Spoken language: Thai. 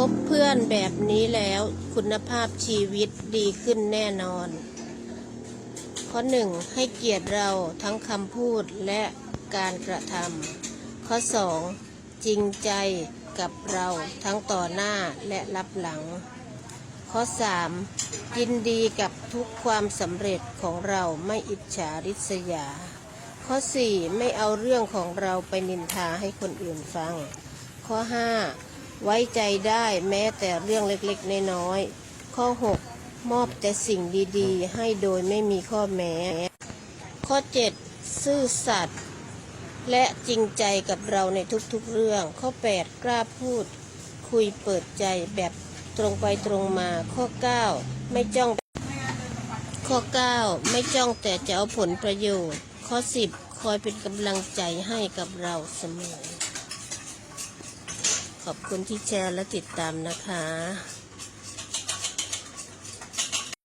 คบเพื่อนแบบนี้แล้วคุณภาพชีวิตดีขึ้นแน่นอน ข้อหนึ่งให้เกียรติเราทั้งคำพูดและการกระทำข้อสองจริงใจกับเราทั้งต่อหน้าและรับหลัง ข้อสามยินดีกับทุกความสำเร็จของเราไม่อิจฉาริษยา ข้อสี่ไม่เอาเรื่องของเราไปนินทาให้คนอื่นฟัง ข้อห้า ไว้ใจได้แม้แต่เรื่องเล็กๆ น้อยๆ ข้อหกมอบแต่สิ่งดีๆ ให้โดยไม่มีข้อแม้ ข้อเจ็ดซื่อสัตย์และจริงใจกับเราในทุกๆเรื่อง ข้อแปดกล้าพูด คุยเปิดใจแบบตรงไปตรงมา ข้อเก้าไม่จ้อง ข้อ 9 ไม่จ้องแต่จะเอาผลประโยชน์ ข้อ 10 คอยเป็นกำลังใจให้กับเราเสมอ ขอบคุณที่แชร์และติดตามนะคะ